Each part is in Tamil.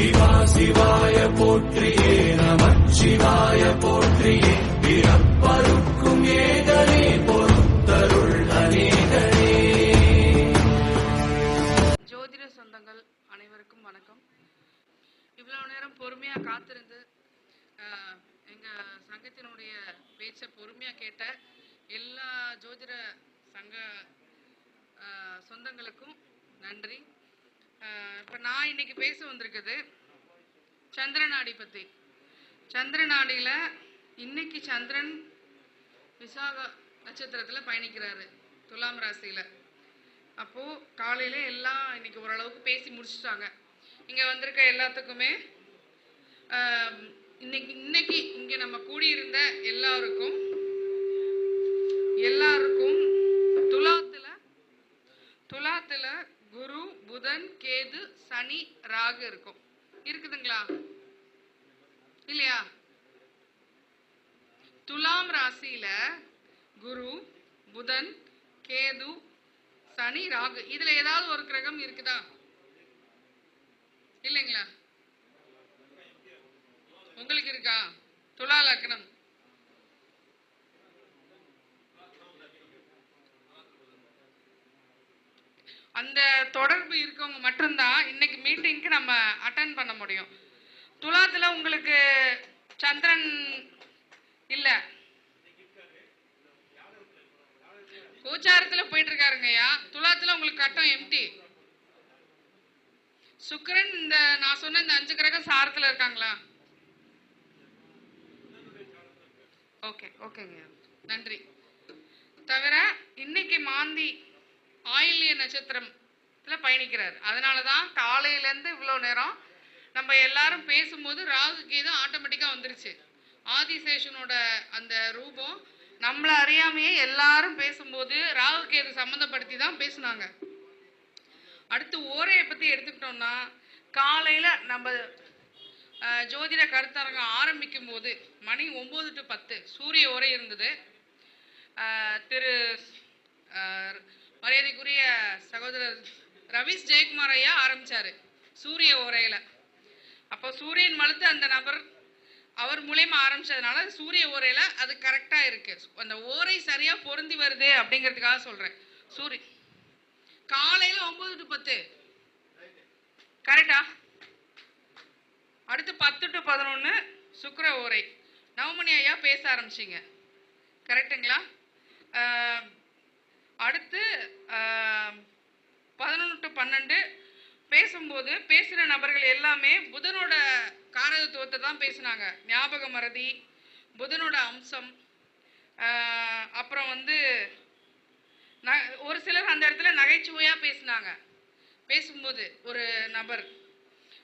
சிவா சிவாய போற்றியே நம சிவாய போற்றியே. பிறப்பருக்கும் ஏதனே பொறுத்தருள் அநேகனே. ஜோதிட சொந்தங்கள் அனைவருக்கும் வணக்கம். இவ்வளவு நேரம் பொறுமையா காத்திருந்து எங்க சங்கத்தினுடைய பேச்சை பொறுமையா கேட்ட எல்லா ஜோதிட சங்க சொந்தங்களுக்கும் நன்றி. இப்போ நான் இன்னைக்கு பேச வந்திருக்குது சந்திரநாடி பற்றி சந்திரநாடியில் இன்னைக்கு சந்திரன் விசாக நட்சத்திரத்தில் பயணிக்கிறாரு துலாம் ராசியில். அப்போது காலையில் எல்லாம் இன்னைக்கு ஓரளவுக்கு பேசி முடிச்சுட்டாங்க. இங்கே வந்திருக்க எல்லாத்துக்குமே இன்னைக்கு இன்னைக்கு இங்கே நம்ம கூடியிருந்த எல்லாருக்கும் எல்லாருக்கும் துலாத்தில் துலாத்தில் புதன் கேது சனி ராகு இருக்கும். இருக்குதுங்களா? இல்லையா? துலாம் ராசியில குரு புதன் கேது சனி ராகு இதுல ஏதாவது ஒரு கிரகம் இருக்குதா? இல்லைங்களா? உங்களுக்கு இருக்கா? துலா லக்னம். அந்த தொடர்பு இருக்கவங்க மட்டும்தான் இன்னைக்கு மீட்டிங்க்கு நம்ம அட்டன் பண்ண முடியும். துலாத்துல உங்களுக்கு சந்திரன் இல்ல. கோச்சாரத்துல போயிட்டு இருக்காருங்கய்யா துலாத்துல உங்களுக்கு கட்டம் எம்டி சுக்கரன் இந்த நான் சொன்ன இந்த அஞ்சு கிரகம் சாரத்துல இருக்காங்களா? ஓகே ஓகேங்க நன்றி. தவிர இன்னைக்கு மாந்தி ஆயில்ய நட்சத்திரத்தில் பயணிக்கிறார். அதனால தான் காலையிலேருந்து இவ்வளோ நேரம் நம்ம எல்லாரும் பேசும்போது ராகு கேது ஆட்டோமேட்டிக்காக வந்துருச்சு. ஆதிசேஷனோட அந்த ரூபம் நம்மளை அறியாமையே எல்லாரும் பேசும்போது ராகு கேது சம்மந்தப்படுத்தி தான் பேசுனாங்க. அடுத்து ஓரையை பற்றி எடுத்துக்கிட்டோம்னா காலையில் நம்ம ஜோதிட கருத்தரங்கம் ஆரம்பிக்கும் போது மணி ஒம்பது டு பத்து சூரிய ஓரை இருந்தது. திரு மரியாதைக்குரிய சகோதரர் ரவீஷ் ஜெயக்குமார் ஐயா ஆரம்பித்தார் சூரிய உரையில் அப்போ சூரியன் மழுத்து அந்த நபர் அவர் மூலயமா ஆரம்பிச்சதுனால சூரிய ஓரையில் அது கரெக்டாக இருக்குது அந்த ஓரை சரியாக பொருந்தி வருது அப்படிங்கிறதுக்காக சொல்கிறேன் சூரிய காலையில் ஒம்பது டு பத்து. கரெக்டா அடுத்து பத்து டு பதினொன்று சுக்கர ஓரை. நவமணி ஐயா பேச ஆரம்பிச்சிங்க. கரெக்டுங்களா அடுத்து பதினொன்று டு பன்னெண்டு பேசும்போது பேசுகிற நபர்கள் எல்லாமே புதனோட காரகத்துவத்தை தான் பேசுனாங்க. ஞாபக மறதி புதனோட அம்சம் அப்புறம் வந்து ந- ஒரு சிலர் அந்த இடத்துல நகைச்சுவையாக பேசினாங்க. பேசும்போது ஒரு நபர்.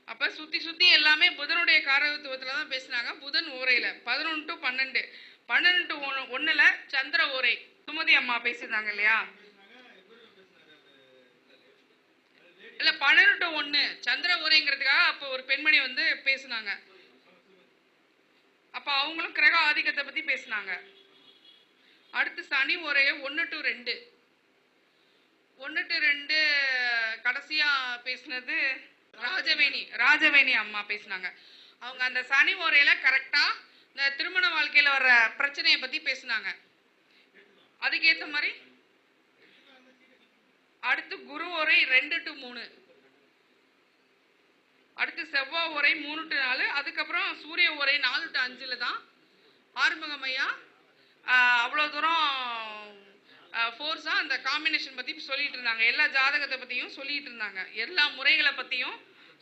அப்போ சுற்றி சுற்றி எல்லாமே புதனுடைய காரகத்துவத்தில் தான் பேசினாங்க. புதன் ஓரையில் பதினொன்று டு பன்னெண்டு. பன்னெண்டு டு ஒன்றில் சந்திர ஓரை. சுமதி அம்மா பேசியிருந்தாங்க இல்லையா? இல்ல பன்னெண்டு டு ஒண்ணு. சந்திர ஓரைங்கிறதுக்காக அப்ப ஒரு பெண்மணி வந்து பேசுனாங்க. அப்ப அவங்களும் கிரக ஆதிக்கத்தை பத்தி பேசினாங்க. அடுத்து சனி ஓரைய ஒன்று டு ரெண்டு. ஒன்று டு ரெண்டு கடைசியா பேசினது ராஜவேணி ராஜவேணி அம்மா பேசினாங்க. அவங்க அந்த சனி ஓரையில கரெக்டா இந்த திருமண வாழ்க்கையில வர்ற பிரச்சனையை பத்தி பேசினாங்க. அதுக்கேத்த மாதிரி அடுத்து குரு உரை ரெண்டு டு மூணு. அடுத்து செவ்வாய் உரை மூணு டு நாலு அதுக்கப்புறம் சூரிய உரை நாலு டு அஞ்சுல தான். ஆறுமுகமையா அவ்வளோ தூரம் ஃபோர்ஸாக அந்த காம்பினேஷன் பற்றி சொல்லிட்டு இருந்தாங்க. எல்லா ஜாதகத்தை பற்றியும் சொல்லிட்டு இருந்தாங்க. எல்லா முறைகளை பற்றியும்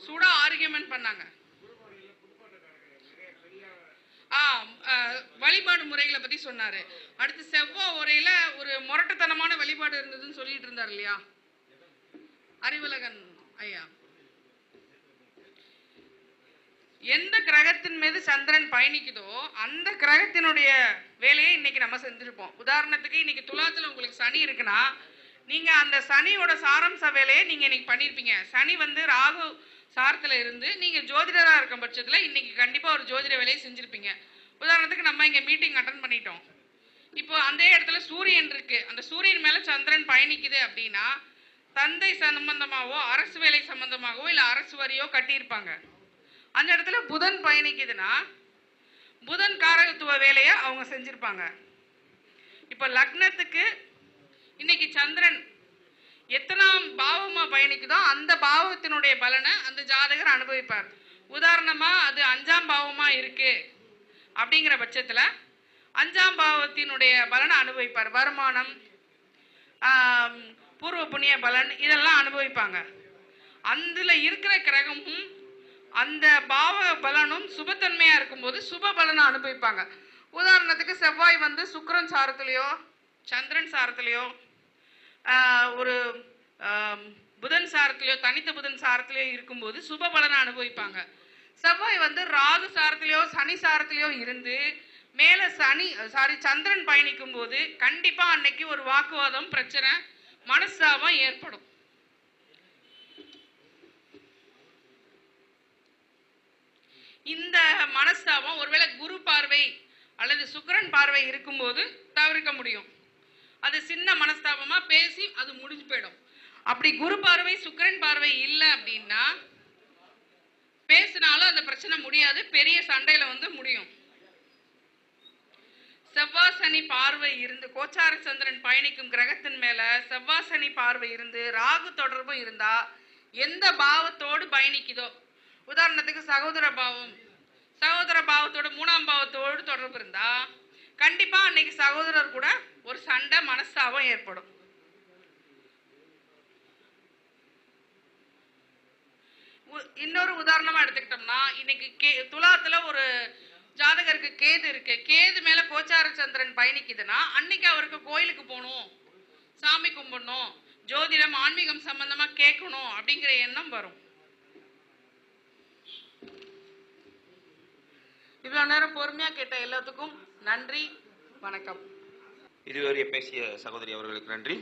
சூடாக ஆர்கியூமெண்ட் பண்ணாங்க. வழிபாடு முறைகளை பத்தி சொன்னாரு. அடுத்து செவ்வாய் உரையில ஒரு முரட்டுத்தனமான வழிபாடு இருந்ததுன்னு சொல்லிட்டு இருந்தார் இல்லையா? அறிவுலகன் ஐயா. எந்த கிரகத்தின் மீது சந்திரன் பயணிக்குதோ அந்த கிரகத்தினுடைய வேலையை இன்னைக்கு நம்ம செஞ்சிருப்போம். உதாரணத்துக்கு இன்னைக்கு துலாத்துல உங்களுக்கு சனி இருக்குன்னா நீங்க அந்த சனியோட சாரம்ச வேலையை நீங்க இன்னைக்கு பண்ணிருப்பீங்க. சனி வந்து ராகு சாரத்தில் இருந்து நீங்கள் ஜோதிடராக இருக்கும் பட்சத்தில் இன்னைக்கு கண்டிப்பாக ஒரு ஜோதிட வேலையை செஞ்சுருப்பீங்க. உதாரணத்துக்கு நம்ம இங்கே மீட்டிங் அட்டன் பண்ணிட்டோம். இப்போ அந்த இடத்துல சூரியன் இருக்கு. அந்த சூரியன் மேலே சந்திரன் பயணிக்குது அப்படின்னா தந்தை சம்பந்தமாகவோ அரசு வேலை சம்பந்தமாகவோ இல்லை அரசு வரியோ கட்டியிருப்பாங்க. அந்த இடத்துல புதன் பயணிக்குதுன்னா புதன் காரகத்துவ வேலையை அவங்க செஞ்சுருப்பாங்க. இப்போ லக்னத்துக்கு இன்னைக்கு சந்திரன் எத்தனாம் பாவமாக பயணிக்குதோ அந்த பாவத்தினுடைய பலனை அந்த ஜாதகர் அனுபவிப்பார். உதாரணமாக அது அஞ்சாம் பாவமாக இருக்குது அப்படிங்கிற பட்சத்தில் அஞ்சாம் பாவத்தினுடைய பலனை அனுபவிப்பார். வருமானம் பூர்வ புண்ணிய பலன் இதெல்லாம் அனுபவிப்பாங்க. அதில் இருக்கிற கிரகமும் அந்த பாவ பலனும் சுபத்தன்மையாக இருக்கும்போது சுப பலனை அனுபவிப்பாங்க. உதாரணத்துக்கு செவ்வாய் வந்து சுக்கரன் சாரத்துலேயோ சந்திரன் சாரத்துலேயோ ஒரு புதன் சாரத்திலேயோ தனித்த புதன் சாரத்திலேயோ இருக்கும்போது சுப பலனை அனுபவிப்பாங்க. செவ்வாய் வந்து ராகு சாரத்திலேயோ சனி சாரத்திலேயோ இருந்து மேலே சனி சாரி சந்திரன் பயணிக்கும் போது கண்டிப்பாக அன்னைக்கு ஒரு வாக்குவாதம் பிரச்சனை மனஸ்தாபம் ஏற்படும். இந்த மனஸ்தாபம் ஒருவேளை குரு பார்வை அல்லது சுக்கரன் பார்வை இருக்கும்போது தவிர்க்க முடியும். அது சின்ன மனஸ்தாபமா பேசி அது முடிஞ்சு போயிடும். அப்படி குரு பார்வை சுக்கிரன் பார்வை இல்லை அப்படின்னா பேசினாலும் அந்த பிரச்சனை முடியாது பெரிய சண்டையில வந்து முடியும். செவ்வாசனி பார்வை இருந்து கோச்சார சந்திரன் பயணிக்கும் கிரகத்தின் மேல செவ்வாசனி பார்வை இருந்து ராகு தொடர்பும் இருந்தா எந்த பாவத்தோடு பயணிக்குதோ? உதாரணத்துக்கு சகோதர பாவம். சகோதர பாவத்தோடு மூணாம் பாவத்தோடு தொடர்பு இருந்தா கண்டிப்பா அன்னைக்கு சகோதரர் கூட ஒரு சண்டை மனஸ்தாபம் ஏற்படும். உ- இன்னொரு உதாரணமா எடுத்துக்கிட்டோம்னா இன்னைக்கு கே துலாத்துல ஒரு ஜாதகருக்கு கேது இருக்கு. கேது மேல கோச்சார சந்திரன் பயணிக்குதுன்னா அன்னைக்கு அவருக்கு கோயிலுக்கு போகணும் சாமி கும்பிடணும் ஜோதிடம் ஆன்மீகம் சம்பந்தமா கேட்கணும் அப்படிங்கிற எண்ணம் வரும். இவ்வளவு நேரம் பொறுமையா கேட்ட எல்லாத்துக்கும் நன்றி வணக்கம். இதுவரை பேசிய சகோதரி அவர்களுக்கு நன்றி.